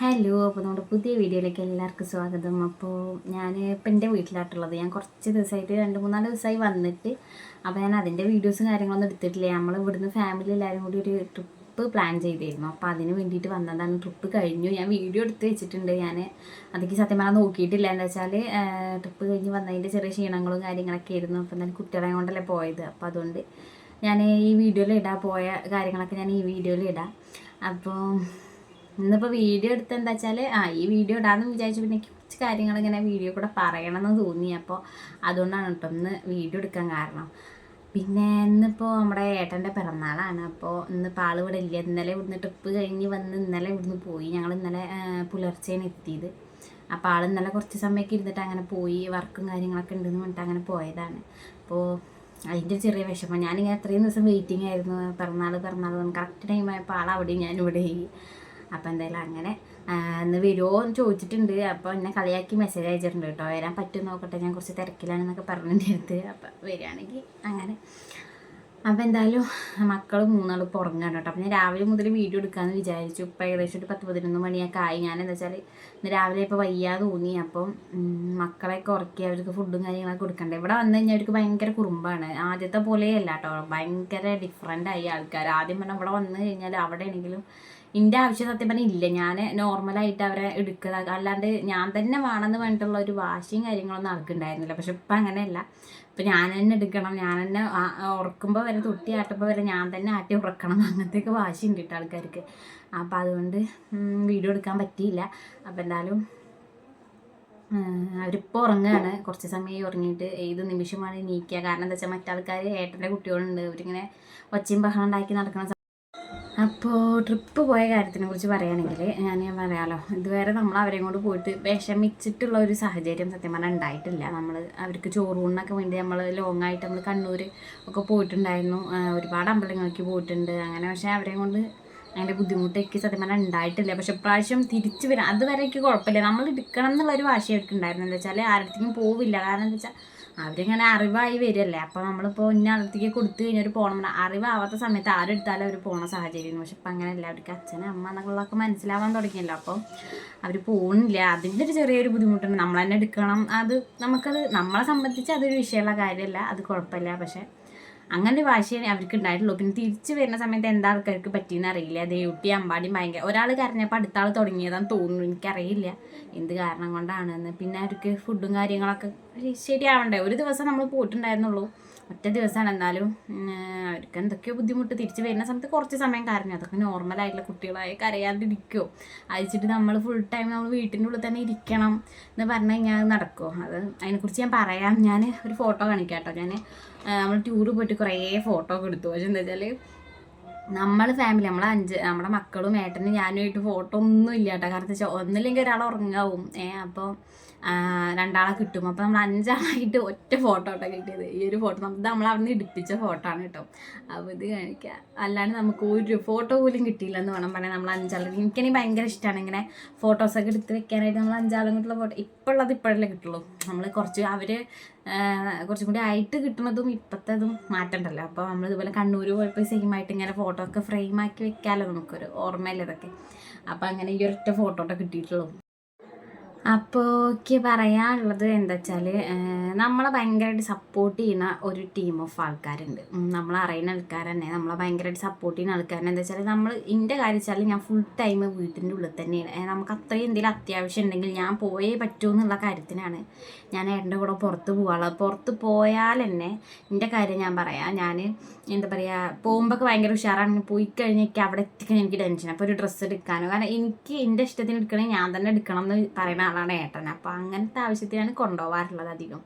Hello അപ്പോൾ നമ്മുടെ പുതിയ വീഡിയോയിലേക്ക് എല്ലാവർക്കും സ്വാഗതം. അപ്പോൾ ഞാൻ ഇപ്പം എന്റെ വീട്ടിലായിട്ടുള്ളത്. ഞാൻ കുറച്ച് ദിവസമായിട്ട് രണ്ട് മൂന്നാൽ ദിവസമായി വന്നിട്ട്. അപ്പോൾ ഞാൻ അതിന്റെ വീഡിയോസും കാര്യങ്ങളൊന്നും എടുത്തിട്ടില്ല. നമ്മൾ ഇവിടുന്ന് ഫാമിലി എല്ലാവരും കൂടി ഒരു ട്രിപ്പ് പ്ലാൻ ചെയ്തിരുന്നു. അപ്പോൾ അതിന് വേണ്ടിയിട്ട് വന്നതാണ് ട്രിപ്പ് കഴിഞ്ഞു. ഞാൻ വീഡിയോ എടുത്ത് വെച്ചിട്ടുണ്ട്. ഞാൻ അതൊക്കെ സത്യം പറഞ്ഞാൽ നോക്കിയിട്ടില്ല. എന്താ വെച്ചാൽ ട്രിപ്പ് കഴിഞ്ഞ് വന്നതിന്റെ ചെറിയ ക്ഷീണങ്ങളും കാര്യങ്ങളൊക്കെ ആയിരുന്നു. അപ്പോൾ എന്തായാലും കുട്ടികളെ കൊണ്ടല്ലേ പോയത്. അപ്പോൾ അതുകൊണ്ട് ഞാൻ ഈ വീഡിയോയിൽ ഇടാൻ പോയ കാര്യങ്ങളൊക്കെ ഞാൻ ഈ വീഡിയോയിൽ ഇടാം. അപ്പോൾ ഇന്നിപ്പോൾ വീഡിയോ എടുത്ത് എന്താ വെച്ചാൽ ആ ഈ വീഡിയോ ഇടാമെന്ന് വിചാരിച്ചു പിന്നെ കുറച്ച് കാര്യങ്ങൾ ഇങ്ങനെ വീഡിയോ കൂടെ പറയണമെന്ന് തോന്നി. അപ്പോൾ അതുകൊണ്ടാണ് കേട്ടോ ഇന്ന് വീഡിയോ എടുക്കാൻ കാരണം. പിന്നെ ഇന്നിപ്പോൾ നമ്മുടെ ഏട്ടന്റെ പിറന്നാളാണ്. അപ്പോൾ ഇന്നിപ്പോൾ ആൾ ഇവിടെ ഇല്ല. ഇന്നലെ ഇവിടുന്ന് ട്രിപ്പ് കഴിഞ്ഞ് വന്ന് ഇന്നലെ ഇവിടുന്ന് പോയി. ഞങ്ങൾ ഇന്നലെ പുലർച്ചേന് എത്തിയത്. അപ്പോൾ ആൾ ഇന്നലെ കുറച്ച് സമയമൊക്കെ ഇരുന്നിട്ട് അങ്ങനെ പോയി വർക്കും കാര്യങ്ങളൊക്കെ ഉണ്ടെന്ന് പറഞ്ഞിട്ട് അങ്ങനെ പോയതാണ്. അപ്പോൾ അതിന്റെ ഒരു ചെറിയ വിഷമം. ഞാനിങ്ങനെ അത്രയും ദിവസം വെയിറ്റിംഗ് ആയിരുന്നു. പിറന്നാൾ പിറന്നാൾ കറക്റ്റ് ടൈം ആയപ്പോൾ ആൾ അവിടെ ഞാൻ ഇവിടെ അപ്പോൾ എന്തായാലും അങ്ങനെ ഇന്ന് വരുമോ എന്ന് ചോദിച്ചിട്ടുണ്ട്. അപ്പോൾ എന്നെ കളിയാക്കി മെസ്സേജ് അയച്ചിട്ടുണ്ട് കേട്ടോ. വരാൻ പറ്റും നോക്കട്ടെ. ഞാൻ കുറച്ച് തിരക്കിലാണെന്നൊക്കെ പറഞ്ഞിട്ട് അടുത്ത് അപ്പം വരികയാണെങ്കിൽ അങ്ങനെ. അപ്പോൾ എന്തായാലും മക്കൾ മൂന്നാൾ പുറങ്ങാണ് കേട്ടോ. അപ്പം ഞാൻ രാവിലെ മുതൽ വീഡിയോ എടുക്കാമെന്ന് വിചാരിച്ചു. ഇപ്പം ഏകദേശം ഒരു പത്ത് പതിനൊന്ന് മണിയൊക്കെ ആയി. ഞാൻ എന്താ വെച്ചാൽ ഇന്ന് രാവിലെ ഇപ്പോൾ വയ്യാതെ തോന്നി. അപ്പം മക്കളെയൊക്കെ ഉറക്കി അവർക്ക് ഫുഡും കാര്യങ്ങളൊക്കെ കൊടുക്കണ്ടേ. ഇവിടെ വന്നു കഴിഞ്ഞാൽ അവർക്ക് ഭയങ്കര കുറുമ്പാണ്. ആദ്യത്തെ പോലെയല്ല കേട്ടോ. ഭയങ്കര ഡിഫറെന്റ് ആയി ആൾക്കാർ ആദ്യം പറഞ്ഞാൽ ഇവിടെ വന്നു കഴിഞ്ഞാൽ അവിടെ ആണെങ്കിലും എന്റെ ആവശ്യം സത്യം പറഞ്ഞാൽ ഇല്ല. ഞാൻ നോർമലായിട്ട് അവരെ എടുക്കുക അല്ലാണ്ട് ഞാൻ തന്നെ വേണമെന്ന് പറഞ്ഞിട്ടുള്ള ഒരു വാശിയും കാര്യങ്ങളൊന്നും ആൾക്കുണ്ടായിരുന്നില്ല. പക്ഷെ ഇപ്പം അങ്ങനെയല്ല. ഇപ്പം ഞാൻ തന്നെ എടുക്കണം. ഞാൻ തന്നെ ഉറക്കുമ്പോൾ വരെ തൊട്ടി ആട്ടുമ്പോൾ വരെ ഞാൻ തന്നെ ആട്ടി ഉറക്കണം. അങ്ങനത്തെയൊക്കെ വാശി ഉണ്ട് കേട്ടോ ആൾക്കാർക്ക്. അപ്പം അതുകൊണ്ട് വീഡിയോ എടുക്കാൻ പറ്റിയില്ല. അപ്പം എന്തായാലും അവരിപ്പോൾ ഉറങ്ങുകയാണ് കുറച്ച് സമയം ഉറങ്ങിയിട്ട് ഏത് നിമിഷമാണ് നീക്കുക കാരണം എന്താ വെച്ചാൽ മറ്റാൾക്കാർ ഏട്ടന്റെ കുട്ടികളുണ്ട്. അവരിങ്ങനെ ഒച്ചയും ബഹളം ഉണ്ടാക്കി നടക്കുന്ന അപ്പോൾ ട്രിപ്പ് പോയ കാര്യത്തിനെ കുറിച്ച് പറയുകയാണെങ്കിൽ ഞാൻ പറയാമല്ലോ ഇതുവരെ നമ്മൾ അവരെയും കൊണ്ട് പോയിട്ട് വിഷമിച്ചിട്ടുള്ള ഒരു സാഹചര്യം സത്യം പറഞ്ഞാൽ ഉണ്ടായിട്ടില്ല. നമ്മൾ അവർക്ക് ചോറൂണിനൊക്കെ വേണ്ടി നമ്മൾ ലോങ് ആയിട്ട് നമ്മൾ കണ്ണൂർ ഒക്കെ പോയിട്ടുണ്ടായിരുന്നു. ഒരുപാട് അമ്പലങ്ങളിലേക്ക് പോയിട്ടുണ്ട്. അങ്ങനെ പക്ഷേ അവരെയും കൊണ്ട് അതിന്റെ ബുദ്ധിമുട്ടൊക്കെ സത്യം പറഞ്ഞാൽ ഉണ്ടായിട്ടില്ല. പക്ഷെ ഇപ്രാവശ്യം തിരിച്ചു വരാം അതുവരെ കുഴപ്പമില്ല. നമ്മൾ എടുക്കണം എന്നുള്ളൊരു വാശി അവർക്ക് ഉണ്ടായിരുന്നു എന്താ വെച്ചാൽ ആരുടെ പോവില്ല. കാരണം എന്താ വെച്ചാൽ അവരിങ്ങനെ അറിവായി വരികയല്ലേ? അപ്പോൾ നമ്മളിപ്പോൾ ഇന്ന അടുത്തേക്ക് കൊടുത്തു കഴിഞ്ഞാൽ പോകണം എന്ന് അറിവാവാത്ത സമയത്ത് ആരെടുത്താലും അവർ പോണ സാഹചര്യം പക്ഷെ ഇപ്പം അങ്ങനെയല്ല. അവർക്ക് അച്ഛനും അമ്മ എന്നുള്ളതൊക്കെ മനസ്സിലാവാൻ തുടങ്ങിയല്ലോ. അപ്പം അവർ പോകുന്നില്ല അതിന്റെ ഒരു ചെറിയൊരു ബുദ്ധിമുട്ടുണ്ട്. നമ്മൾ തന്നെ എടുക്കണം. അത് നമുക്കത് നമ്മളെ സംബന്ധിച്ച് അതൊരു വിഷയമുള്ള കാര്യമല്ല. അത് കുഴപ്പമില്ല. പക്ഷേ അങ്ങനെ വാശിയേ അവർക്ക് ഉണ്ടായിട്ടുള്ളൂ പിന്നെ തിരിച്ചു വരുന്ന സമയത്ത് എന്താ ആൾക്കാർക്ക് പറ്റിയെന്ന് അറിയില്ല. ദേവുട്ടി അമ്പാടി ഭയങ്കര ഒരാൾ കരഞ്ഞപ്പോൾ അടുത്ത ആൾ തുടങ്ങിയതാന്ന് തോന്നുന്നു. എനിക്കറിയില്ല. എന്ത് കാരണം കൊണ്ടാണെന്ന്. പിന്നെ അവർക്ക് ഫുഡും കാര്യങ്ങളൊക്കെ ശരിയാവണ്ടേ? ഒരു ദിവസം നമ്മൾ പോയിട്ടുണ്ടായിരുന്നുള്ളൂ. ഒറ്റ ദിവസമാണ് എന്നാലും അവർക്ക് എന്തൊക്കെയോ ബുദ്ധിമുട്ട് തിരിച്ച് വരുന്ന സമയത്ത് കുറച്ച് സമയം കരഞ്ഞു. അതൊക്കെ നോർമലായിട്ടുള്ള കുട്ടികളായി കരയാണ്ടിരിക്കുമോ അയച്ചിട്ട് നമ്മൾ ഫുൾ ടൈം നമ്മൾ വീട്ടിന്റെ ഉള്ളിൽ തന്നെ ഇരിക്കണം എന്ന് പറഞ്ഞു കഴിഞ്ഞാൽ നടക്കുമോ അത് അതിനെക്കുറിച്ച് ഞാൻ പറയാം. ഞാൻ ഒരു ഫോട്ടോ കാണിക്കാം കേട്ടോ ഞാൻ നമ്മൾ ടൂർ പോയിട്ട് കുറേ ഫോട്ടോ ഒക്കെ എടുത്തു. പക്ഷെ എന്താ വെച്ചാൽ നമ്മൾ ഫാമിലി നമ്മളെ അഞ്ച് നമ്മുടെ മക്കളും ഏട്ടനും ഞാനുമായിട്ട് ഫോട്ടോ ഒന്നും ഇല്ല കേട്ടോ കാരണം ഒന്നില്ലെങ്കിൽ ഒരാൾ ഉറങ്ങാവും. ഏ അപ്പോൾ രണ്ടാളെ കിട്ടും. അപ്പോൾ നമ്മൾ അഞ്ചാളായിട്ട് ഒറ്റ ഫോട്ടോ കേട്ടോ കിട്ടിയത്. ഈ ഒരു ഫോട്ടോ നമുക്ക് നമ്മൾ അവിടെ നിന്ന് ഇടിപ്പിച്ച ഫോട്ടോ ആണ് കേട്ടോ. അപ്പോൾ ഇത് കാണിക്കുക അല്ലാണ്ട് നമുക്ക് ഒരു ഫോട്ടോ പോലും കിട്ടിയില്ല എന്ന് വേണം പറയാൻ. നമ്മൾ അഞ്ചാളും. എനിക്കെനിക്ക് ഭയങ്കര ഇഷ്ടമാണ് ഇങ്ങനെ ഫോട്ടോസൊക്കെ എടുത്ത് വെക്കാനായിട്ട് നമ്മൾ അഞ്ചാളും കൂട്ടുള്ള ഫോട്ടോ ഇപ്പോഴുള്ളത് ഇപ്പോഴല്ലേ കിട്ടുള്ളൂ. നമ്മൾ കുറച്ച് അവർ കുറച്ചും കൂടി ആയിട്ട് കിട്ടുന്നതും ഇപ്പോഴത്തേതും മാറ്റണ്ടല്ലോ. അപ്പോൾ നമ്മൾ ഇതുപോലെ കണ്ണൂർ പോയപ്പോൾ സെയിം ആയിട്ട് ഇങ്ങനെ ഫോട്ടോ ഒക്കെ ഫ്രെയിം ആക്കി വെക്കാമല്ലോ നമുക്കൊരു ഓർമ്മയില്ല ഇതൊക്കെ. അപ്പോൾ അങ്ങനെ ഈ ഒരൊറ്റ ഫോട്ടോ കിട്ടിയിട്ടുള്ളൂ. അപ്പോൾ എനിക്ക് പറയാനുള്ളത് എന്താ വെച്ചാൽ നമ്മളെ ഭയങ്കരമായിട്ട് സപ്പോർട്ട് ചെയ്യുന്ന ഒരു ടീം ഓഫ് ആൾക്കാരുണ്ട്. നമ്മളെ അറിയുന്ന ആൾക്കാർ തന്നെ നമ്മളെ ഭയങ്കരമായിട്ട് സപ്പോർട്ട് ചെയ്യുന്ന ആൾക്കാരെന്ന്. എന്താ വെച്ചാൽ നമ്മൾ എന്റെ കാര്യം വെച്ചാൽ ഞാൻ ഫുൾ ടൈം വീട്ടിന്റെ ഉള്ളിൽ തന്നെയാണ്. നമുക്ക് അത്രയും എന്തെങ്കിലും അത്യാവശ്യം ഉണ്ടെങ്കിൽ ഞാൻ പോയേ പറ്റൂ എന്നുള്ള കാര്യത്തിനാണ് ഞാൻ എന്റെ കൂടെ പുറത്ത് പോകാനുള്ളത് പുറത്ത് പോയാൽ തന്നെ എന്റെ കാര്യം ഞാൻ പറയാം. ഞാൻ എന്താ പറയുക പോകുമ്പോൾ ഭയങ്കര ഉഷാറാണ്. പോയി കഴിഞ്ഞാൽ അവിടെ എത്തിക്കാൻ എനിക്ക് ടെൻഷൻ അപ്പോൾ ഒരു ഡ്രസ്സ് എടുക്കാനോ. കാരണം എനിക്ക് എന്റെ ഇഷ്ടത്തിന് എടുക്കണമെങ്കിൽ ഞാൻ തന്നെ എടുക്കണം എന്ന് പറയുന്ന ആളാണ് ഏട്ടൻ. അപ്പോൾ അങ്ങനത്തെ ആവശ്യത്തിനാണ് കൊണ്ടുപോകാറുള്ളത് അധികം.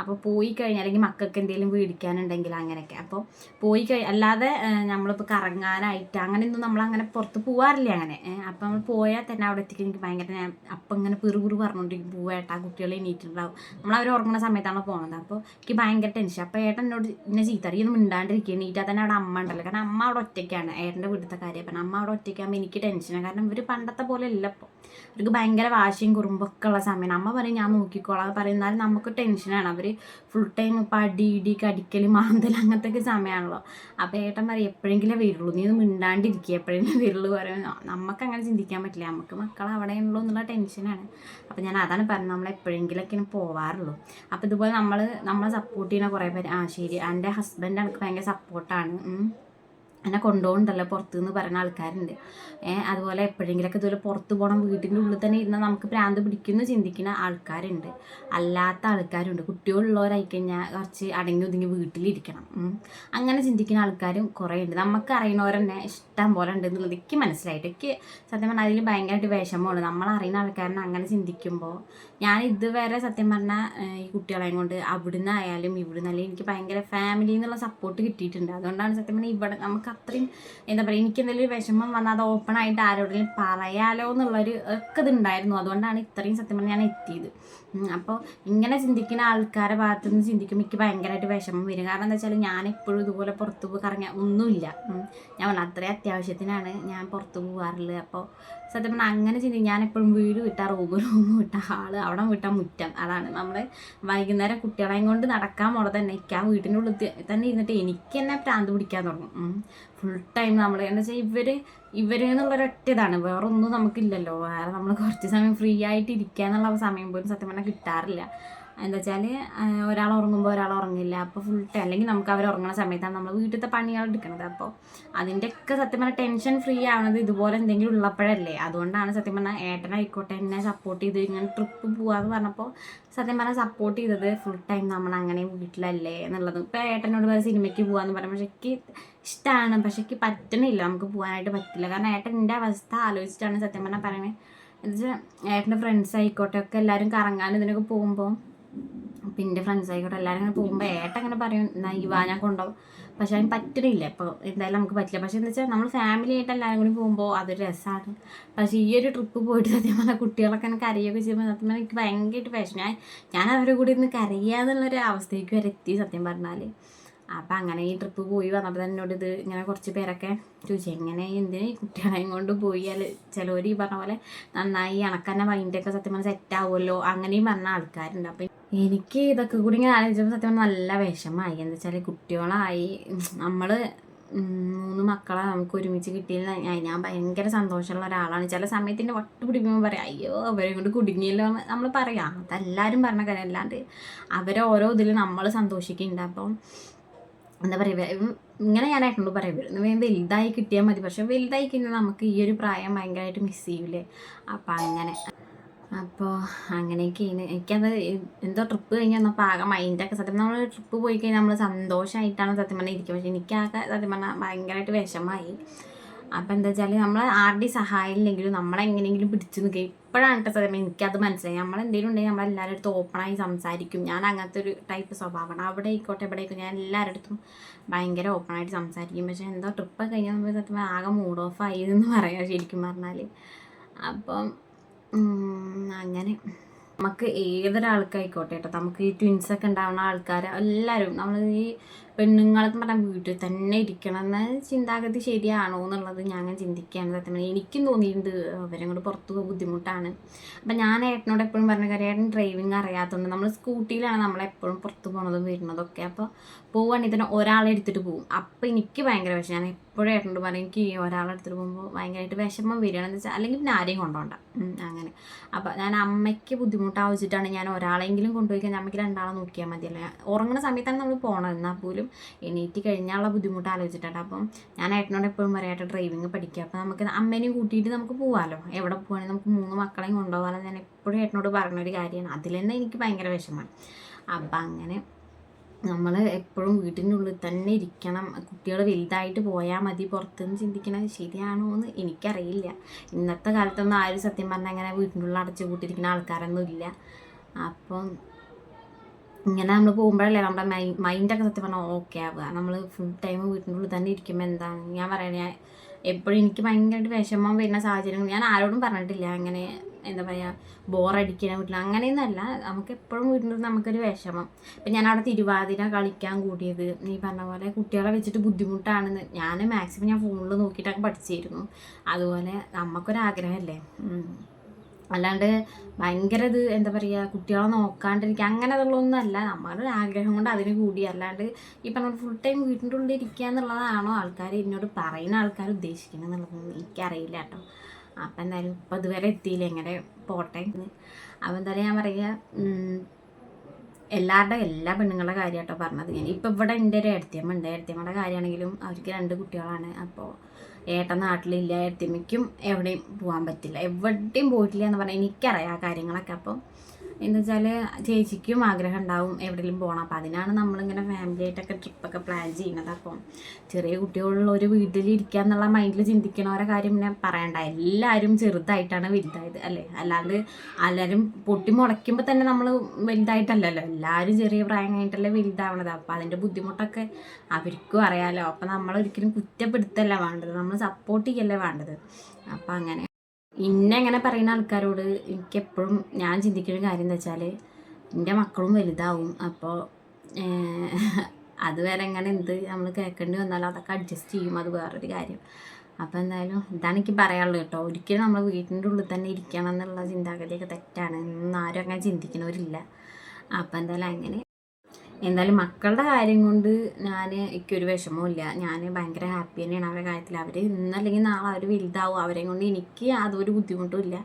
അപ്പോൾ പോയി കഴിഞ്ഞാൽ അല്ലെങ്കിൽ മക്കൾക്ക് എന്തെങ്കിലും മേടിക്കാനുണ്ടെങ്കിൽ അങ്ങനെയൊക്കെ. അപ്പോൾ പോയി കഴി അല്ലാതെ നമ്മളിപ്പോൾ കറങ്ങാനായിട്ട് അങ്ങനെയൊന്നും നമ്മൾ അങ്ങനെ പുറത്ത് പോകാറില്ല അങ്ങനെ. അപ്പോൾ നമ്മൾ പോയാൽ തന്നെ അവിടെ എത്തിക്കാൻ എനിക്ക് ഭയങ്കര അപ്പം ഇങ്ങനെ പിറുപിറു പറഞ്ഞുകൊണ്ടിരിക്കും പോവേട്ടാ കുട്ടികൾ എണീറ്റുണ്ടാവും നമ്മൾ അവർ ഉറങ്ങുന്ന സമയത്താണ് പോകുന്നത് അപ്പോൾ എനിക്ക് ഭയങ്കര ടെൻഷൻ അപ്പോൾ ഏട്ടൻ എന്നോട് എന്നെ ചീത്തറി അറിയൊന്നും മിണ്ടാണ്ടിരിക്കുക എണീറ്റാൽ തന്നെ അവിടെ അമ്മ ഉണ്ടല്ലോ. കാരണം അമ്മ അവിടെ ഒറ്റയ്ക്കാണ്. ഏട്ടന്റെ വീട്ടിലത്തെ കാര്യം. അപ്പം അമ്മ അവിടെ ഒറ്റയ്ക്കാകുമ്പോൾ എനിക്ക് ടെൻഷനാണ് കാരണം ഇവർ പണ്ടത്തെ പോലെ അല്ല ഇപ്പോൾ അവർക്ക് ഭയങ്കര വാശിയും കുറുമ്പൊക്കെ ഉള്ള സമയമാണ്. അമ്മ പറയും ഞാൻ നോക്കിക്കോളാം. പറയുന്നാലും നമുക്ക് ടെൻഷനാണ് അവർ ഫുൾ ടൈം ഇപ്പം അടി ഇടി കടിക്കൽ മാന്തൽ അങ്ങനത്തെ ഒക്കെ സമയമാണല്ലോ അപ്പോൾ ഏട്ടൻ പറയും എപ്പോഴെങ്കിലും വരുള്ളൂ. നീ ഒന്ന് മിണ്ടാണ്ടിരിക്കുക എപ്പോഴെങ്കിലും വരുള്ളൂ. പറയും. നമുക്ക് അങ്ങനെ ചിന്തിക്കാൻ പറ്റില്ല. നമുക്ക് മക്കൾ അവിടെയുള്ളൂ എന്നുള്ള ടെൻഷനാണ് അപ്പോൾ ഞാൻ അതാണ് പറഞ്ഞത്. നമ്മൾ എപ്പോഴെങ്കിലൊക്കെ പോവാറുള്ളൂ. അപ്പോൾ ഇതുപോലെ നമ്മൾ നമ്മളെ സപ്പോർട്ട് ചെയ്യുന്ന കുറേ പേര്. ആ ശരി. എന്റെ ഹസ്ബൻഡ് എനിക്ക് ഭയങ്കര സപ്പോർട്ടാണ് എന്നെ കൊണ്ടുപോകണ്ടല്ലോ പുറത്ത് നിന്ന് പറയുന്ന ആൾക്കാരുണ്ട്. അതുപോലെ എപ്പോഴെങ്കിലൊക്കെ ഇതുപോലെ പുറത്ത് പോകണം വീട്ടിന്റെ ഉള്ളിൽ തന്നെ ഇരുന്നാൽ നമുക്ക് പ്രാന്ത് പിടിക്കുന്നു ചിന്തിക്കുന്ന ആൾക്കാരുണ്ട്. അല്ലാത്ത ആൾക്കാരുണ്ട്. കുട്ടികളുള്ളവരായി കഴിഞ്ഞാൽ കുറച്ച് അടങ്ങി ഒതുങ്ങി വീട്ടിലിരിക്കണം. അങ്ങനെ ചിന്തിക്കുന്ന ആൾക്കാരും കുറേ ഉണ്ട് നമുക്ക് അറിയണവരെന്നെ ഇഷ്ടം പോലെ ഉണ്ട് എന്നുള്ളത് എനിക്ക് മനസ്സിലായിട്ട്. എനിക്ക് സത്യം പറഞ്ഞാൽ അതിൽ ഭയങ്കരമായിട്ട് വിഷമമാണ് നമ്മൾ അറിയുന്ന ആൾക്കാരനെ അങ്ങനെ ചിന്തിക്കുമ്പോൾ ഞാൻ ഇതുവരെ സത്യം പറഞ്ഞാൽ ഈ കുട്ടികളെയും കൊണ്ട് അവിടുന്ന് ആയാലും ഇവിടുന്ന് അല്ലെങ്കിൽ എനിക്ക് ഭയങ്കര ഫാമിലിയിൽ നിന്നുള്ള സപ്പോർട്ട് കിട്ടിയിട്ടുണ്ട്. അതുകൊണ്ടാണ് സത്യം പറഞ്ഞാൽ ഇവിടെ നമുക്ക് അത്രയും എന്താ പറയുക എനിക്ക് എന്തെങ്കിലും വിഷമം വന്നാൽ അത് ഓപ്പൺ ആയിട്ട് ആരോടെങ്കിലും പറയാലോ എന്നുള്ളൊരു ഒക്കെ ഇതുണ്ടായിരുന്നു. അതുകൊണ്ടാണ് ഇത്രയും സത്യം പറഞ്ഞാൽ ഞാൻ എത്തിയത്. അപ്പോൾ ഇങ്ങനെ ചിന്തിക്കുന്ന ആൾക്കാരെ ഭാഗത്തു നിന്ന് ചിന്തിക്കുമ്പോൾ എനിക്ക് ഭയങ്കരമായിട്ട് വിഷമം വരും. കാരണം എന്താ വെച്ചാൽ ഞാൻ എപ്പോഴും ഇതുപോലെ പുറത്ത് പോയി കറങ്ങാൻ ഒന്നുമില്ല. ഞാൻ അത്രയും അത്യാവശ്യത്തിനാണ് ഞാൻ പുറത്ത് പോകാറുള്ളത് അപ്പോൾ സത്യം പറഞ്ഞാൽ അങ്ങനെ ചിന്തിക്കും ഞാൻ എപ്പോഴും വീട് വിട്ടാൽ റൂം റൂം വിട്ടാൽ ആൾ അവിടെ വിട്ടാൽ മുറ്റം. അതാണ് നമ്മൾ വൈകുന്നേരം കുട്ടികളെയും കൊണ്ട് നടക്കാൻ പോണ തന്നെ. എനിക്ക് ആ ഉള്ളിൽ തന്നെ ഇരുന്നിട്ട് എനിക്ക് തന്നെ പ്രാന്ത് പിടിക്കാൻ തുടങ്ങും. ഫുൾ ടൈം നമ്മൾ എന്താ വെച്ചാൽ ഇവർ ഇവർ എന്നുള്ളൊരൊറ്റ ഇതാണ്. വേറെ ഒന്നും നമുക്കില്ലല്ലോ. വേറെ നമ്മൾ കുറച്ച് സമയം ഫ്രീ ആയിട്ട് ഇരിക്കുക എന്നുള്ള സമയം പോലും സത്യം പറഞ്ഞാൽ കിട്ടാറില്ല. എന്താ വെച്ചാൽ ഒരാൾ ഉറങ്ങുമ്പോൾ ഒരാൾ ഉറങ്ങില്ല. അപ്പോൾ ഫുൾ ടൈം അല്ലെങ്കിൽ നമുക്ക് അവർ ഉറങ്ങുന്ന സമയത്താണ് നമ്മൾ വീട്ടിലത്തെ പണികൾ എടുക്കുന്നത് അപ്പോൾ അതിന്റെയൊക്കെ സത്യം പറഞ്ഞാൽ ടെൻഷൻ ഫ്രീ ആവുന്നത് ഇതുപോലെ എന്തെങ്കിലും ഉള്ളപ്പോഴല്ലേ. അതുകൊണ്ടാണ് സത്യം പറഞ്ഞാൽ ഏട്ടനായിക്കോട്ടെ എന്നെ സപ്പോർട്ട് ചെയ്ത് ഇങ്ങനെ ട്രിപ്പ് പോകാമെന്ന് പറഞ്ഞപ്പോൾ സത്യം പറഞ്ഞാൽ സപ്പോർട്ട് ചെയ്തത് ഫുൾ ടൈം നമ്മൾ അങ്ങനെ വീട്ടിലല്ലേ എന്നുള്ളത്. ഇപ്പോൾ ഏട്ടനോട് വേറെ സിനിമയ്ക്ക് പോകാമെന്ന് പറഞ്ഞു പക്ഷേ എനിക്ക് ഇഷ്ടമാണ് പക്ഷേ എനിക്ക് പറ്റണില്ല. നമുക്ക് പോകാനായിട്ട് പറ്റില്ല. കാരണം ഏട്ടൻ എന്റെ അവസ്ഥ ആലോചിച്ചിട്ടാണ് സത്യം പറഞ്ഞാൽ പറയുന്നത് എന്നുവെച്ചാൽ ഏട്ടന്റെ ഫ്രണ്ട്സ് ആയിക്കോട്ടെ ഒക്കെ എല്ലാവരും കറങ്ങാനും ഇതിനൊക്കെ പോകുമ്പോൾ അപ്പം എന്റെ ഫ്രണ്ട്സ് ആയിക്കോട്ടെ എല്ലാവരും ഇങ്ങനെ പോകുമ്പോൾ ഏട്ട അങ്ങനെ പറയും എന്നാൽ ഈ വാ ഞാൻ കൊണ്ടുപോകും പക്ഷെ അതിന് പറ്റണില്ല. ഇപ്പോൾ എന്തായാലും നമുക്ക് പറ്റില്ല. പക്ഷെ എന്താ വെച്ചാൽ നമ്മൾ ഫാമിലി ആയിട്ട് എല്ലാവരും കൂടി പോകുമ്പോൾ അതൊരു രസമാണ് പക്ഷേ ഈ ഒരു ട്രിപ്പ് പോയിട്ട് സത്യം പറഞ്ഞാൽ കുട്ടികളൊക്കെ എനിക്ക് കരയൊക്കെ ചെയ്യുമ്പോൾ സത്യം പറഞ്ഞാൽ എനിക്ക് ഭയങ്കരമായിട്ട് വിഷമം. ഞാൻ അവരുടെ കൂടി ഇന്ന് കരയുക എന്നുള്ളൊരു അവസ്ഥയ്ക്ക് വരെ എത്തി സത്യം പറഞ്ഞാൽ അപ്പം അങ്ങനെ ഈ ട്രിപ്പ് പോയി വന്നപ്പോൾ തന്നെ എന്നോട് ഇത് ഇങ്ങനെ കുറച്ച് പേരൊക്കെ ചോദിച്ചു എങ്ങനെ? എന്തിനാ? ഈ കുട്ടികളെയും കൊണ്ട് പോയി അല്ല? ചിലവർ ഈ പറഞ്ഞ പോലെ നന്നായി അണക്കന്നെ മൈൻഡൊക്കെ സത്യം പറഞ്ഞാൽ സെറ്റ് ആവുമല്ലോ അങ്ങനെയും പറഞ്ഞ ആൾക്കാരുണ്ട്. അപ്പം എനിക്ക് ഇതൊക്കെ കൂടി ഇങ്ങനെ ആലോചിച്ചപ്പോൾ സത്യം പറഞ്ഞാൽ നല്ല വിഷമമായി എന്താ വെച്ചാൽ കുട്ടികളായി. നമ്മൾ മൂന്ന് മക്കളെ. നമുക്ക് ഒരുമിച്ച് കിട്ടിയില്ല. ഞാൻ ഭയങ്കര സന്തോഷമുള്ള ഒരാളാണ്. ചില സമയത്തിന്റെ വട്ട് പിടിക്കുമ്പോൾ പറയാം അയ്യോ അവരെ കൊണ്ട് കുടുങ്ങിയല്ലോ എന്ന് നമ്മൾ പറയാം. അതെല്ലാവരും പറഞ്ഞ കാര്യം അല്ലാണ്ട് അവരെ ഓരോ ഇതിൽ നമ്മൾ സന്തോഷിക്കുന്നുണ്ട്. അപ്പം എന്താ പറയുക ഇങ്ങനെ ഞാൻ പറയുന്നത് പറയും വലുതായി കിട്ടിയാൽ മതി. പക്ഷെ വലുതായി കഴിഞ്ഞാൽ നമുക്ക് ഈ ഒരു പ്രായം ഭയങ്കരമായിട്ട് മിസ് ചെയ്യൂലേ? അപ്പം അങ്ങനെ. അപ്പോൾ അങ്ങനെയൊക്കെയാണ്. എനിക്കത് എന്തോ ട്രിപ്പ് കഴിഞ്ഞ് വന്നപ്പോൾ ആകെ മൈൻഡൊക്കെ സത്യം നമ്മൾ ട്രിപ്പ് പോയി കഴിഞ്ഞാൽ നമ്മൾ സന്തോഷമായിട്ടാണ് സത്യം പറഞ്ഞാൽ ഇരിക്കുക പക്ഷേ എനിക്കാകെ സത്യം പറഞ്ഞാൽ ഭയങ്കരമായിട്ട് വിഷമമായി അപ്പോൾ എന്താ വെച്ചാൽ നമ്മൾ ആരുടെയും സഹായം ഇല്ലെങ്കിലും നമ്മളെങ്ങനെയെങ്കിലും പിടിച്ചു നിൽക്കുക ഇപ്പോഴാണ് കേട്ടോ സമയം എനിക്കത് മനസ്സിലായി. നമ്മൾ എന്തെങ്കിലും ഉണ്ടെങ്കിൽ നമ്മൾ എല്ലാവരുടെ അടുത്തും ഓപ്പണായി സംസാരിക്കും. ഞാൻ അങ്ങനത്തെ ഒരു ടൈപ്പ് സ്വഭാവമാണ്. അവിടെ ആയിക്കോട്ടെ ഇവിടെ ആയിക്കോട്ടെ. ഞാൻ എല്ലാവരുടെ അടുത്തും ഭയങ്കര ഓപ്പണായിട്ട് സംസാരിക്കും. പക്ഷേ എന്തോ ട്രിപ്പ് കഴിഞ്ഞാൽ നമ്മൾ സത്യം ആകെ മൂഡ് ഓഫ് ആയി എന്ന് പറയാം ശരിക്കും പറഞ്ഞാൽ അപ്പം അങ്ങനെ നമുക്ക് ഏതൊരാൾക്കായിക്കോട്ടെ കേട്ടോ. നമുക്ക് ഈ ട്വിൻസൊക്കെ ഉണ്ടാവുന്ന ആൾക്കാർ എല്ലാവരും നമ്മൾ ഈ പെണ്ണുങ്ങളെന്ന് പറഞ്ഞാൽ വീട്ടിൽ തന്നെ ഇരിക്കണം എന്ന ചിന്താഗതി ശരിയാണോ എന്നുള്ളത് ഞാൻ ചിന്തിക്കുകയാണ് സത്യം എനിക്കും തോന്നിയിട്ടുണ്ട് അവരും പുറത്ത് പോകാൻ ബുദ്ധിമുട്ടാണ്. അപ്പം ഞാൻ ഏട്ടനോട് എപ്പോഴും പറഞ്ഞ കാര്യം ഏട്ടൻ ഡ്രൈവിങ് അറിയാത്തതുകൊണ്ട് നമ്മൾ സ്കൂട്ടിയിലാണ് നമ്മളെപ്പോഴും പുറത്ത് പോണതും വരുന്നതൊക്കെ. അപ്പോൾ പോവുകയാണെങ്കിൽ തന്നെ ഒരാളെ എടുത്തിട്ട് പോകും. അപ്പോൾ എനിക്ക് ഭയങ്കര വിഷമം. ഞാൻ എപ്പോഴും ഏട്ടനോട് പറയും എനിക്ക് ഒരാളെ എടുത്തിട്ട് പോകുമ്പോൾ ഭയങ്കരമായിട്ട് വിഷമം വരികയാണെന്ന് വെച്ചാൽ അല്ലെങ്കിൽ പിന്നെ ആരെയും കൊണ്ടുപോകണ്ട അങ്ങനെ. അപ്പോൾ ഞാൻ അമ്മയ്ക്ക് ബുദ്ധിമുട്ടാവശ്യമായിട്ടാണ് ഞാൻ ഒരാളെങ്കിലും കൊണ്ടുപോയി കഴിഞ്ഞാൽ അമ്മയ്ക്ക് രണ്ടാളെ നോക്കിയാൽ മതിയല്ലോ. ഉറങ്ങുന്ന സമയത്താണ് നമ്മൾ പോകണത് എന്നാൽ പോലും എണീറ്റ് കഴിഞ്ഞാലുള്ള ബുദ്ധിമുട്ട് ആലോചിച്ചിട്ടാണ് അപ്പം ഞാൻ ഏട്ടനോട് എപ്പോഴും പറയാട്ടെ ഡ്രൈവിങ് പഠിക്കുക അപ്പം നമുക്ക് അമ്മേനെയും കൂട്ടിയിട്ട് നമുക്ക് പോകാമല്ലോ എവിടെ പോകണമെങ്കിൽ നമുക്ക് മൂന്ന് മക്കളെയും കൊണ്ടുപോകാമല്ലോ ഞാൻ എപ്പോഴും ഏട്ടനോട് പറഞ്ഞൊരു കാര്യമാണ്. അതിൽ തന്നെ എനിക്ക് ഭയങ്കര വിഷമമാണ്. അപ്പം അങ്ങനെ നമ്മൾ എപ്പോഴും വീട്ടിനുള്ളിൽ തന്നെ ഇരിക്കണം. കുട്ടികൾ വലുതായിട്ട് പോയാൽ മതി. പുറത്തുനിന്ന് ചിന്തിക്കണത് ശരിയാണോ എന്ന് എനിക്കറിയില്ല. ഇന്നത്തെ കാലത്തൊന്നും ആരും സത്യം പറഞ്ഞാൽ അങ്ങനെ വീട്ടിനുള്ളിൽ അടച്ചു കൂട്ടിയിരിക്കുന്ന ആൾക്കാരൊന്നും ഇല്ല. അപ്പം ഇങ്ങനെ നമ്മൾ പോകുമ്പോഴല്ലേ നമ്മുടെ മൈ മൈൻഡൊക്കെ സത്യം പറഞ്ഞാൽ ഓക്കെ ആവുക. നമ്മൾ ഫുൾ ടൈം വീട്ടിന്റെ ഉള്ളിൽ തന്നെ ഇരിക്കുമ്പോൾ എന്താണ്? ഞാൻ പറയണേ ഞാൻ എപ്പോഴും എനിക്ക് ഭയങ്കരമായിട്ട് വിഷമം വരുന്ന സാഹചര്യങ്ങൾ ഞാൻ ആരോടും പറഞ്ഞിട്ടില്ല. അങ്ങനെ എന്താ പറയുക ബോറടിക്കുന്ന വീട്ടിൽ അങ്ങനെയൊന്നുമല്ല. നമുക്ക് എപ്പോഴും വീട്ടിൽ നമുക്കൊരു വിഷമം. ഇപ്പം ഞാൻ അവിടെ തിരുവാതിര കളിക്കാൻ കൂടിയത്. നീ പറഞ്ഞ പോലെ കുട്ടികളെ വെച്ചിട്ട് ബുദ്ധിമുട്ടാണെന്ന് ഞാൻ മാക്സിമം ഞാൻ ഫോണിൽ നോക്കിയിട്ടൊക്കെ പഠിച്ചിരുന്നു. അതുപോലെ നമുക്കൊരാഗ്രഹമല്ലേ. അല്ലാണ്ട് ഭയങ്കര ഇത് എന്താ പറയുക കുട്ടികളെ നോക്കാണ്ടിരിക്കുക അങ്ങനെ ഉള്ളതൊന്നുമല്ല നമ്മുടെ ആഗ്രഹം കൊണ്ട് അതിന് കൂടി. അല്ലാണ്ട് ഈ പറഞ്ഞ ഫുൾ ടൈം വീട്ടിന്റെ ഉള്ളിൽ ഇരിക്കുക എന്നുള്ളതാണോ ആൾക്കാർ എന്നോട് പറയുന്ന ആൾക്കാർ ഉദ്ദേശിക്കുന്നത് എന്നുള്ളതൊന്നും എനിക്കറിയില്ല കേട്ടോ. അപ്പം എന്തായാലും ഇപ്പം ഇതുവരെ എത്തിയില്ല? എങ്ങനെ പോട്ടെ? അപ്പം എന്തായാലും ഞാൻ പറയുക എല്ലാവരുടെ എല്ലാ പെണ്ണുങ്ങളുടെ കാര്യമായിട്ടോ പറഞ്ഞത് ഞാൻ. ഇപ്പം ഇവിടെ എന്റെ ഒരു എടുത്തിയമ്മ ഉണ്ട്. എടുത്തിയമ്മയുടെ കാര്യമാണെങ്കിലും അവർക്ക് രണ്ട് കുട്ടികളാണ്. അപ്പോൾ ഏട്ടൻ നാട്ടിലില്ല എത്തിമിക്കും എവിടെയും പോകാൻ പറ്റില്ല. എവിടെയും പോയിട്ടില്ല എന്ന് പറഞ്ഞാൽ എനിക്കറിയാം ആ കാര്യങ്ങളൊക്കെ. അപ്പം എന്ന് വെച്ചാൽ ചേച്ചിക്കും ആഗ്രഹം ഉണ്ടാവും എവിടെയെങ്കിലും പോകണം അപ്പോൾ അതിനാണ് നമ്മളിങ്ങനെ ഫാമിലി ആയിട്ടൊക്കെ ട്രിപ്പൊക്കെ പ്ലാൻ ചെയ്യുന്നത്. അപ്പം ചെറിയ കുട്ടികളുള്ള ഒരു വീട്ടിലിരിക്കുക എന്നുള്ള മൈൻഡിൽ ചിന്തിക്കണവരെ കാര്യം ഞാൻ പറയണ്ട. എല്ലാവരും ചെറുതായിട്ടാണ് വലുതായത് അല്ലേ? അല്ലാണ്ട് എല്ലാവരും പൊട്ടി മുളയ്ക്കുമ്പോൾ തന്നെ നമ്മൾ വലുതായിട്ടല്ലല്ലോ. എല്ലാവരും ചെറിയ പ്രായം കഴിഞ്ഞിട്ടല്ലേ വലുതാവണത്. അപ്പോൾ അതിന്റെ ബുദ്ധിമുട്ടൊക്കെ അവർക്കും അറിയാമല്ലോ അപ്പം നമ്മളൊരിക്കലും കുറ്റപ്പെടുത്തല്ല വേണ്ടത്. നമ്മൾ സപ്പോർട്ട് ചെയ്യല്ലേ വേണ്ടത്. അപ്പം അങ്ങനെ ഇന്നെ അങ്ങനെ പറയുന്ന ആൾക്കാരോട് എനിക്ക് എപ്പോഴും ഞാൻ ചിന്തിക്കുന്ന കാര്യം എന്താ വെച്ചാൽ എന്റെ മക്കളും വലുതാവും അപ്പോൾ അതുവരെ എങ്ങനെ എന്ത് നമ്മൾ കേൾക്കേണ്ടി വന്നാലും അതൊക്കെ അഡ്ജസ്റ്റ് ചെയ്യും അത് വേറൊരു കാര്യം. അപ്പോൾ എന്തായാലും ഇതാണ് എനിക്ക് പറയാനുള്ളത് കേട്ടോ. ഒരിക്കലും നമ്മൾ വീട്ടിന്റെ ഉള്ളിൽ തന്നെ ഇരിക്കണം എന്നുള്ള ചിന്താഗതിയൊക്കെ തെറ്റാണ്. ഇന്ന് ആരും അങ്ങനെ ചിന്തിക്കുന്നവരില്ല. അപ്പോൾ എന്തായാലും അങ്ങനെ എന്തായാലും മക്കളുടെ കാര്യം കൊണ്ട് ഞാൻ എനിക്കൊരു വിഷമവുമില്ല. ഞാൻ ഭയങ്കര ഹാപ്പി തന്നെയാണ് അവരുടെ കാര്യത്തിൽ. അവർ ഇന്നല്ലെങ്കിൽ നാളെ അവർ വലുതാവും. അവരെ കൊണ്ട് എനിക്ക് യാതൊരു ബുദ്ധിമുട്ടും ഇല്ല.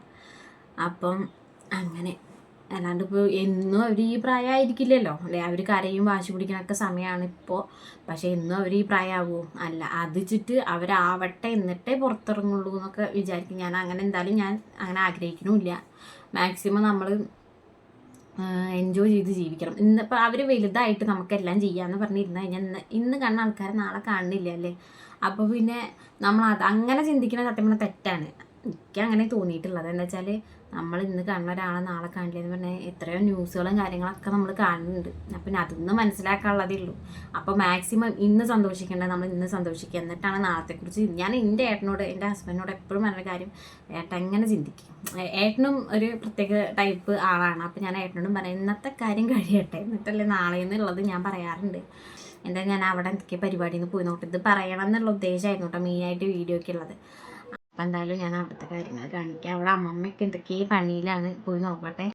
അപ്പം അങ്ങനെ. അല്ലാണ്ട് ഇപ്പോൾ എന്നും അവർ ഈ പ്രായമായിരിക്കില്ലല്ലോ. അല്ലെ അവർ കരയും വാശി പിടിക്കണൊക്കെ സമയമാണ് ഇപ്പോൾ പക്ഷേ എന്നും അവർ ഈ പ്രായമാകുമോ അല്ല അതിച്ചിട്ട് അവരാവട്ടെ എന്നിട്ടേ പുറത്തിറങ്ങുള്ളൂ എന്നൊക്കെ വിചാരിക്കും. ഞാൻ അങ്ങനെ എന്തായാലും ഞാൻ അങ്ങനെ ആഗ്രഹിക്കണമില്ല മാക്സിമം നമ്മൾ എൻജോയ് ചെയ്ത് ജീവിക്കണം. ഇന്നിപ്പോൾ അവർ വലുതായിട്ട് നമുക്കെല്ലാം ചെയ്യാമെന്ന് പറഞ്ഞിരുന്നു കഴിഞ്ഞാൽ ഇന്ന് ഇന്ന് കണ്ട ആൾക്കാരെ നാളെ കാണുന്നില്ല അല്ലേ? അപ്പോൾ പിന്നെ നമ്മൾ അത് അങ്ങനെ ചിന്തിക്കുന്ന സത്യം തെറ്റാണ്. എനിക്ക് അങ്ങനെ തോന്നിയിട്ടുള്ളത് എന്താ വെച്ചാൽ നമ്മൾ ഇന്ന് കാണുന്ന ഒരാളെ നാളെ കാണില്ല എന്ന് പറഞ്ഞാൽ എത്രയോ ന്യൂസുകളും കാര്യങ്ങളൊക്കെ നമ്മൾ കാണുന്നുണ്ട്. അപ്പം അതൊന്നും മനസ്സിലാക്കാനുള്ളതേ ഉള്ളൂ. അപ്പോൾ മാക്സിമം ഇന്ന് സന്തോഷിക്കേണ്ടത് നമ്മൾ ഇന്ന് സന്തോഷിക്കുക. എന്നിട്ടാണ് നാളത്തെക്കുറിച്ച് ഞാൻ എന്റെ ഏട്ടനോട് എന്റെ ഹസ്ബൻഡിനോട് എപ്പോഴും പറഞ്ഞ കാര്യം ഏട്ടൻ എങ്ങനെ ചിന്തിക്കും. ഏട്ടനും ഒരു പ്രത്യേക ടൈപ്പ് ആളാണ്. അപ്പം ഞാൻ ഏട്ടനോടും പറയാം ഇന്നത്തെ കാര്യം കഴിയട്ടെ. എന്നിട്ടല്ലേ നാളെ എന്നുള്ളത് ഞാൻ പറയാറുണ്ട്. എന്താ ഞാൻ അവിടെ എന്തൊക്കെ പരിപാടിയിൽ നിന്ന് പോയി നോട്ട് ഇത് പറയണം എന്നുള്ള ഉദ്ദേശമായിരുന്നു കേട്ടോ മെയിനായിട്ട് വീഡിയോ ഒക്കെ ഉള്ളത്. അപ്പം എന്തായാലും ഞാൻ അവിടുത്തെ കാര്യങ്ങൾ കാണിക്കാം. അവിടെ അമ്മമ്മയൊക്കെ എന്തൊക്കെ പണിയിലാണ്? പോയി നോക്കട്ടെ.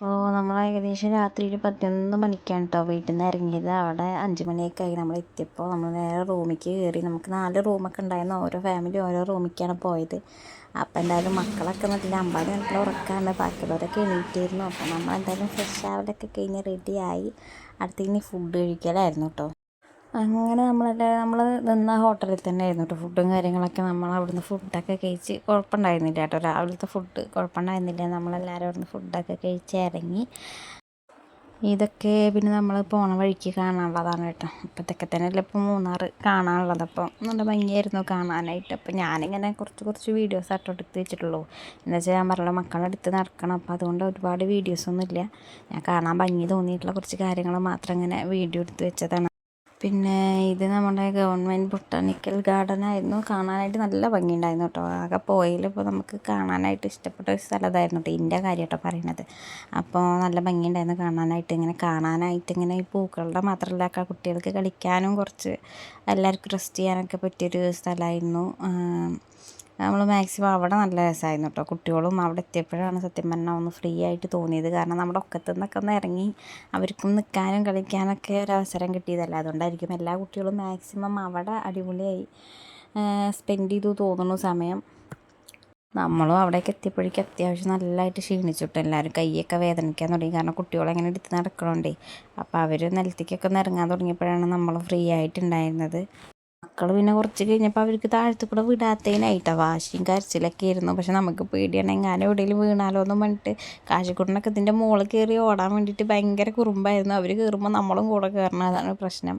അപ്പോൾ നമ്മൾ ഏകദേശം രാത്രി ഒരു പതിനൊന്ന് മണിക്കാണ് കേട്ടോ വീട്ടിൽ നിന്ന് ഇറങ്ങിയത്. അവിടെ അഞ്ച് മണിയൊക്കെ ആയി നമ്മൾ എത്തിയപ്പോൾ നമ്മൾ നേരെ റൂമിലേക്ക് കയറി നമുക്ക് നാല് റൂമൊക്കെ ഉണ്ടായിരുന്നു. ഓരോ ഫാമിലി ഓരോ റൂമിലേക്കാണ് പോയത്. അപ്പോൾ എന്തായാലും മക്കളൊക്കെ നല്ല അമ്പാടി നല്ല ഉറക്കാണ്. ബാക്കിയുള്ളവരൊക്കെ എണീറ്റായിരുന്നു അപ്പം നമ്മൾ എന്തായാലും ഫ്രഷ് ആവലൊക്കെ കഴിഞ്ഞ് റെഡിയായി ഇനി ഫുഡ് കഴിക്കലായിരുന്നു കേട്ടോ അങ്ങനെ നമ്മളെല്ലാം നമ്മൾ നിന്ന ഹോട്ടലിൽ തന്നെ ആയിരുന്നു കേട്ടോ ഫുഡും കാര്യങ്ങളൊക്കെ. നമ്മൾ അവിടുന്ന് ഫുഡൊക്കെ കഴിച്ച് കുഴപ്പമുണ്ടായിരുന്നില്ല കേട്ടോ രാവിലത്തെ ഫുഡ് കുഴപ്പമുണ്ടായിരുന്നില്ല. നമ്മളെല്ലാവരും അവിടുന്ന് ഫുഡൊക്കെ കഴിച്ച് ഇറങ്ങി. ഇതൊക്കെ പിന്നെ നമ്മൾ പോണ വഴിക്ക് കാണാനുള്ളതാണ് കേട്ടോ. അപ്പോൾ ഇതൊക്കെ തന്നെയല്ലേ ഇപ്പോൾ മൂന്നാർ കാണാനുള്ളത്. അപ്പം നല്ല ഭംഗിയായിരുന്നു കാണാനായിട്ട്. അപ്പോൾ ഞാനിങ്ങനെ കുറച്ച് കുറച്ച് വീഡിയോസ് ആട്ടോ എടുത്ത് വെച്ചിട്ടുള്ളൂ. എന്താ വെച്ചാൽ ഞാൻ പറഞ്ഞ മക്കളുടെ അടുത്ത് നടക്കണം. അപ്പോൾ അതുകൊണ്ട് ഒരുപാട് വീഡിയോസൊന്നും ഇല്ല ഞാൻ കാണാൻ ഭംഗി തോന്നിയിട്ടുള്ള കുറച്ച് കാര്യങ്ങൾ മാത്രം ഇങ്ങനെ വീഡിയോ എടുത്ത് വെച്ചതാണ്. പിന്നെ ഇത് നമ്മുടെ ഗവൺമെന്റ് ബൊട്ടാണിക്കൽ ഗാർഡൻ ആയിരുന്നു കാണാനായിട്ട് നല്ല ഭംഗിയുണ്ടായിരുന്നു കേട്ടോ. ആകെ പോയതിൽ ഇപ്പോൾ നമുക്ക് കാണാനായിട്ട് ഇഷ്ടപ്പെട്ട ഒരു സ്ഥലം അതായിരുന്നു കേട്ടോ ഇതിന്റെ കാര്യം കേട്ടോ പറയണത്. അപ്പോൾ നല്ല ഭംഗിയുണ്ടായിരുന്നു കാണാനായിട്ട്. ഇങ്ങനെ കാണാനായിട്ട് ഇങ്ങനെ ഈ പൂക്കളുടെ മാത്രമല്ല കുട്ടികൾക്ക് കളിക്കാനും കുറച്ച് എല്ലാവർക്കും റെസ്റ്റ് ചെയ്യാനൊക്കെ പറ്റിയൊരു സ്ഥലമായിരുന്നു നമ്മൾ മാക്സിമം അവിടെ നല്ല രസമായിരുന്നു കേട്ടോ. കുട്ടികളും അവിടെ എത്തിയപ്പോഴാണ് സത്യം പറഞ്ഞാൽ ഒന്ന് ഫ്രീ ആയിട്ട് തോന്നിയത്. കാരണം നമ്മുടെ ഒക്കത്തു നിന്നൊക്കെ ഒന്ന് ഇറങ്ങി അവർക്കും നിൽക്കാനും കളിക്കാനൊക്കെ ഒരവസരം കിട്ടിയതല്ല. അതുകൊണ്ടായിരിക്കും എല്ലാ കുട്ടികളും മാക്സിമം അവിടെ അടിപൊളിയായി സ്പെൻഡ് ചെയ്തു തോന്നുന്നു സമയം. നമ്മളും അവിടേക്ക് എത്തിയപ്പോഴേക്കും അത്യാവശ്യം നല്ലതായിട്ട് ക്ഷീണിച്ചിട്ട്. എല്ലാവരും കൈയൊക്കെ വേദനിക്കാൻ തുടങ്ങി. കാരണം കുട്ടികളെങ്ങനെ എടുത്ത് നടക്കണോണ്ടേ. അപ്പോൾ അവർ നിലത്തേക്കൊക്കെ ഒന്ന് ഇറങ്ങാൻ തുടങ്ങിയപ്പോഴാണ് നമ്മൾ ഫ്രീ ആയിട്ടുണ്ടായിരുന്നത് മക്കൾ പിന്നെ കുറച്ച് കഴിഞ്ഞപ്പോൾ അവർക്ക് താഴത്തു കൂടെ വിടാത്തതിനായിട്ടാണ് വാശിയും കരച്ചിലൊക്കെ ആയിരുന്നു. പക്ഷെ നമുക്ക് പേടിയാണ് എങ്ങാനും എവിടെയെങ്കിലും വീണാലോ എന്നും പറഞ്ഞിട്ട് കാശിക്കുട്ടനൊക്കെ ഇതിന്റെ മുകളിൽ കയറി ഓടാൻ വേണ്ടിയിട്ട് ഭയങ്കര കുറുമ്പായിരുന്നു. അവർ കയറുമ്പോൾ നമ്മളും കൂടെ കയറണം അതാണ് പ്രശ്നം.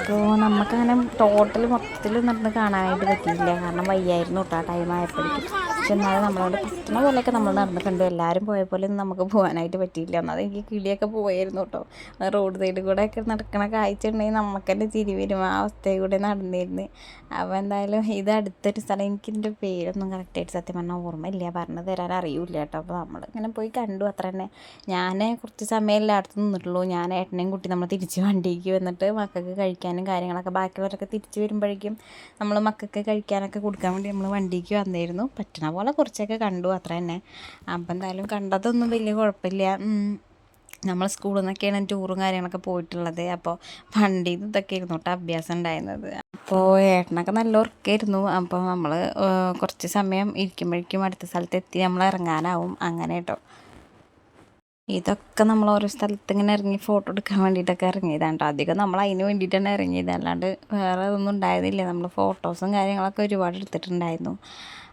അപ്പോൾ നമുക്കങ്ങനെ ടോട്ടൽ മൊത്തത്തിൽ നടന്ന് കാണാനായിട്ട് പറ്റിയില്ല. കാരണം വയ്യായിരുന്നു കേട്ടോ ടൈം ആയപ്പോഴേക്കും. പക്ഷെ നമ്മളോട്. പറ്റുന്ന പോലെയൊക്കെ നമ്മൾ നടന്നിട്ടുണ്ട്. എല്ലാവരും പോയ പോലെ ഒന്നും നമുക്ക് പോകാനായിട്ട് പറ്റിയില്ല. എന്നാൽ എനിക്ക് കിളിയൊക്കെ പോയായിരുന്നു കേട്ടോ. റോഡ് സൈഡിൽ കൂടെ ഒക്കെ നടക്കണ കാഴ്ച ഉണ്ടെങ്കിൽ നമുക്ക് തന്നെ വരും. ആ അവസ്ഥയിൽ കൂടെ നടന്നിരുന്നു. അപ്പോൾ എന്തായാലും ഇത് അടുത്തൊരു സ്ഥലം. എനിക്കിതിന്റെ പേരൊന്നും കറക്റ്റായിട്ട് സത്യം പറഞ്ഞാൽ ഓർമ്മയില്ല. പറഞ്ഞു തരാൻ അറിയില്ല കേട്ടോ. അപ്പോൾ നമ്മൾ ഇങ്ങനെ പോയി കണ്ടു. അത്ര തന്നെ. ഞാൻ കുറച്ച് സമയം എല്ലായിടത്തും നിന്നിട്ടുള്ളൂ. ഞാൻ ഏട്ടനെയും കുട്ടി നമ്മൾ തിരിച്ച് വണ്ടിക്ക് വന്നിട്ട് മക്കൾക്ക് കഴിക്കാനും കാര്യങ്ങളൊക്കെ ബാക്കിയുള്ളവരൊക്കെ തിരിച്ച് വരുമ്പോഴേക്കും നമ്മൾ മക്കൾക്ക് കഴിക്കാനൊക്കെ കൊടുക്കാൻ വേണ്ടി നമ്മൾ വണ്ടിക്ക് വന്നിരുന്നു. പറ്റണ പോലെ കുറച്ചൊക്കെ കണ്ടു അത്ര തന്നെ. അപ്പം എന്തായാലും കണ്ടതൊന്നും വലിയ കുഴപ്പമില്ല നമ്മൾ സ്കൂളിൽ നിന്നൊക്കെയാണ് ടൂറും കാര്യങ്ങളൊക്കെ പോയിട്ടുള്ളത്. അപ്പോൾ വണ്ടിയിൽ ഇതൊക്കെ ഇരുന്നു കേട്ടോ അഭ്യാസം ഉണ്ടായിരുന്നത്. അപ്പോൾ ഏട്ടനൊക്കെ നല്ല ഉറക്കമായിരുന്നു അപ്പോൾ നമ്മൾ കുറച്ച് സമയം ഇരിക്കുമ്പോഴേക്കും അടുത്ത സ്ഥലത്ത് എത്തി നമ്മൾ ഇറങ്ങാനാവും. അങ്ങനെ കേട്ടോ ഇതൊക്കെ നമ്മൾ ഓരോ സ്ഥലത്ത് ഇങ്ങനെ ഇറങ്ങി ഫോട്ടോ എടുക്കാൻ വേണ്ടിയിട്ടൊക്കെ ഇറങ്ങിയതാണ്? കേട്ടോ അധികം നമ്മൾ അതിന് വേണ്ടിയിട്ടാണ് ഇറങ്ങിയത് അല്ലാണ്ട് വേറെ ഒന്നും ഉണ്ടായിരുന്നില്ല. നമ്മൾ ഫോട്ടോസും കാര്യങ്ങളൊക്കെ ഒരുപാട് എടുത്തിട്ടുണ്ടായിരുന്നു.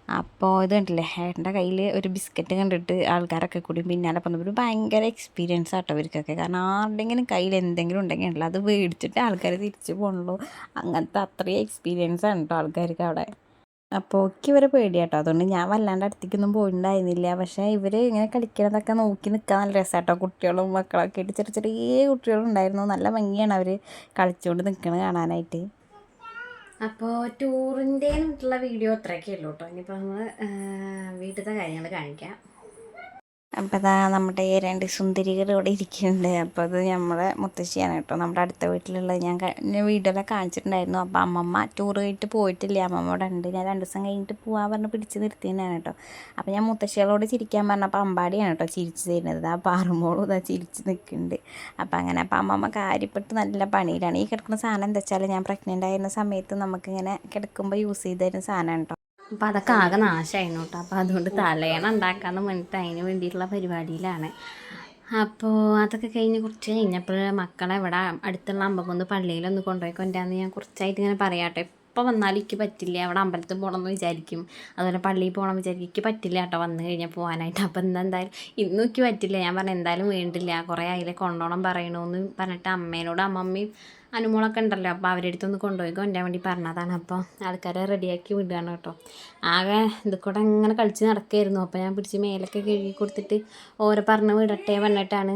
അപ്പോൾ ഇത് കണ്ടില്ലേ? ഏട്ടന്റെ കയ്യിൽ ഒരു ബിസ്ക്കറ്റ് കണ്ടിട്ട് ആൾക്കാരൊക്കെ കൂടി പിന്നാലെ പറഞ്ഞു ഒരു ഭയങ്കര എക്സ്പീരിയൻസ് ആട്ടോ ഇവർക്കൊക്കെ. കാരണം ആരുടെങ്കിലും കയ്യിൽ എന്തെങ്കിലും ഉണ്ടെങ്കിൽ ഉണ്ടല്ലോ അത് മേടിച്ചിട്ട് ആൾക്കാർ തിരിച്ചു പോകണുള്ളൂ അങ്ങനത്തെ അത്രയും എക്സ്പീരിയൻസ് ആണ് കേട്ടോ ആൾക്കാർക്ക് അവിടെ. അപ്പോൾ ഒക്കെ ഇവരെ പേടിയാട്ടോ. അതുകൊണ്ട് ഞാൻ വല്ലാണ്ട് അടുത്തേക്കൊന്നും പോയിട്ടുണ്ടായിരുന്നില്ല പക്ഷേ ഇവർ ഇങ്ങനെ കളിക്കണതൊക്കെ നോക്കി നിൽക്കാൻ നല്ല രസമാട്ടോ കുട്ടികളും മക്കളൊക്കെ ആയിട്ട് ചെറിയ ചെറിയ കുട്ടികളുണ്ടായിരുന്നു. നല്ല ഭംഗിയാണ് അവർ കളിച്ചുകൊണ്ട് നിൽക്കണത് കാണാനായിട്ട്. അപ്പോൾ ടൂറിന്റെ ഉള്ള വീഡിയോ അത്രയൊക്കെ ഉള്ളൂ കേട്ടോ ഇനിയിപ്പോൾ നമ്മൾ വീട്ടിലത്തെ കാര്യങ്ങൾ കാണിക്കാം. അപ്പോൾ അതാ നമ്മുടെ രണ്ട് സുന്ദരികൾ ഇവിടെ ഇരിക്കുന്നുണ്ട്. അപ്പോൾ അത് നമ്മുടെ മുത്തശ്ശിയാണ് കേട്ടോ. നമ്മുടെ അടുത്ത വീട്ടിലുള്ള ഞാൻ വീഡിയോയിലൊക്കെ കാണിച്ചിട്ടുണ്ടായിരുന്നു. അപ്പോൾ അമ്മമ്മ ടൂർ കഴിഞ്ഞിട്ട് പോയിട്ടില്ല? അമ്മമ്മ ഇവിടെ ഉണ്ട്. ഞാൻ രണ്ട് ദിവസം കഴിഞ്ഞിട്ട് പോകാൻ പറഞ്ഞ് പിടിച്ച് നിർത്തിയതാണ് കേട്ടോ. അപ്പോൾ ഞാൻ മുത്തശ്ശികളോട് ചിരിക്കാൻ പറഞ്ഞപ്പോൾ അമ്പാടിയാണ് കേട്ടോ ചിരിച്ചു തരുന്നത്. ആ പാറുമ്പോളും ഇതാ ചിരിച്ച് നിൽക്കുന്നുണ്ട് അപ്പോൾ അങ്ങനെ അപ്പോൾ അമ്മമ്മ കാര്യപ്പെട്ട് നല്ല പണിയിലാണ്. ഈ കിടക്കുന്ന സാധനം എന്താ വെച്ചാൽ ഞാൻ പ്രഗ്നന്റ് ആയിരുന്ന സമയത്ത് നമുക്കിങ്ങനെ കിടക്കുമ്പോൾ യൂസ് ചെയ്ത് തരുന്ന സാധനമാണ് കേട്ടോ. അപ്പോൾ അതൊക്കെ ആകെ നാശമായിരുന്നു കേട്ടോ അപ്പോൾ അതുകൊണ്ട് തലേണ ഉണ്ടാക്കാമെന്ന് പറഞ്ഞിട്ട് അതിന് വേണ്ടിയിട്ടുള്ള പരിപാടിയിലാണ്. അപ്പോൾ അതൊക്കെ കഴിഞ്ഞ് കുറച്ച് കഴിഞ്ഞപ്പോൾ മക്കളെ ഇവിടെ അടുത്തുള്ള അമ്പക്കൊന്ന് പള്ളിയിലൊന്ന് കൊണ്ടുപോയി കൊണ്ടാന്ന് ഞാൻ കുറച്ചായിട്ട് ഇങ്ങനെ പറയാട്ടെ. എപ്പോൾ വന്നാലും എനിക്ക് പറ്റില്ല? അവിടെ അമ്പലത്തിൽ പോകണമെന്ന് വിചാരിക്കും. അതുപോലെ പള്ളിയിൽ പോകണം വിചാരിക്കും. എനിക്ക് പറ്റില്ല കേട്ടോ വന്നു കഴിഞ്ഞാൽ പോകാനായിട്ട് അപ്പോൾ ഇന്ന് എന്തായാലും ഇന്നും എനിക്ക് പറ്റില്ല. ഞാൻ പറഞ്ഞു എന്തായാലും വേണ്ടില്ല. കുറേ അതിലെ കൊണ്ടോണം പറയണമെന്ന് പറഞ്ഞിട്ട് അമ്മേനോട് അമ്മമ്മയും അനുമോളൊക്കെ ഉണ്ടല്ലോ. അപ്പോൾ അവരുടെ അടുത്തൊന്ന് കൊണ്ടുപോയി കൊണ്ടുവരാൻ വേണ്ടി പറഞ്ഞതാണ്. അപ്പോൾ ആൾക്കാരെ റെഡിയാക്കി വിടുകയാണ് കേട്ടോ. ആകെ ഇത് കൂടെ അങ്ങനെ കളിച്ച് നടക്കായിരുന്നു. അപ്പോൾ ഞാൻ പിടിച്ച് മേലൊക്കെ കഴുകി കൊടുത്തിട്ട് ഓരോ പറഞ്ഞ് വിടട്ടെ പറഞ്ഞിട്ടാണ്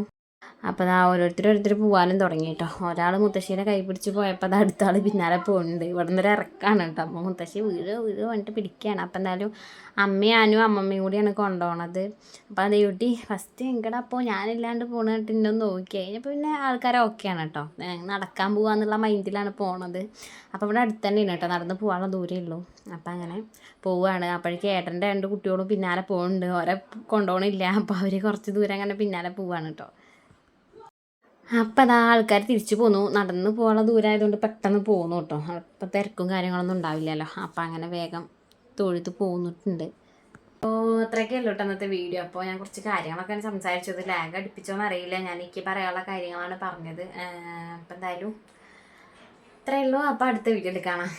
അപ്പോൾ അതാ ഓരോരുത്തർ ഓരോരുത്തർ പോകാനും തുടങ്ങി കേട്ടോ ഒരാൾ മുത്തശ്ശീനെ കൈ പിടിച്ച് പോയപ്പോൾ അത് അടുത്ത ആൾ പിന്നാലെ പോകുന്നുണ്ട് ഇവിടെ നിന്നൊരു ഇറക്കാണ് കേട്ടോ അപ്പോൾ മുത്തശ്ശി വീഴ് വീഴ് വന്നിട്ട് പിടിക്കുകയാണ് അപ്പോൾ എന്തായാലും അമ്മയാനും അമ്മമ്മയും കൂടിയാണ് കൊണ്ടുപോകണത് അപ്പോൾ അത് കുട്ടി ഫസ്റ്റ് എങ്കട അപ്പോൾ ഞാനില്ലാണ്ട് പോണ കേട്ട് എന്നെ നോക്കി. കഴിഞ്ഞപ്പോൾ പിന്നെ ആൾക്കാർ ഓക്കെയാണ് കേട്ടോ നടക്കാൻ പോകാന്നുള്ള മൈൻഡിലാണ് പോണത്. അപ്പോൾ ഇവിടെ അടുത്ത് തന്നെയാണ് കേട്ടോ നടന്ന് പോകാനുള്ള ദൂരമേ ഉള്ളൂ. അപ്പോൾ അങ്ങനെ പോവുകയാണ് അപ്പോഴേക്ക് ഏട്ടന്റെ രണ്ട് കുട്ടികളും പിന്നാലെ പോകുന്നുണ്ട് ഓരെ കൊണ്ടുപോകണില്ല അപ്പോൾ അവർ കുറച്ച് ദൂരം അങ്ങനെ പിന്നാലെ പോവുകയാണ് കേട്ടോ അപ്പം അതാ ആൾക്കാർ തിരിച്ചു പോന്നു. നടന്ന് പോകാനുള്ള ദൂരമായതുകൊണ്ട് പെട്ടെന്ന് പോകുന്നു കേട്ടോ. അപ്പം തിരക്കും കാര്യങ്ങളൊന്നും ഉണ്ടാവില്ലല്ലോ. അപ്പം അങ്ങനെ വേഗം തൊഴുത്ത് പോകുന്നിട്ടുണ്ട് അപ്പോൾ അത്രയൊക്കെ കേട്ടോ അന്നത്തെ വീഡിയോ. അപ്പോൾ ഞാൻ കുറച്ച് കാര്യങ്ങളൊക്കെ സംസാരിച്ചത് ലാഗ് അടുപ്പിച്ചോന്ന് അറിയില്ല. ഞാൻ എനിക്ക് പറയാനുള്ള കാര്യങ്ങളാണ് പറഞ്ഞത്. അപ്പം എന്തായാലും ഇത്രയേ ഉള്ളൂ. അപ്പോൾ അടുത്ത വീഡിയോ കാണാം.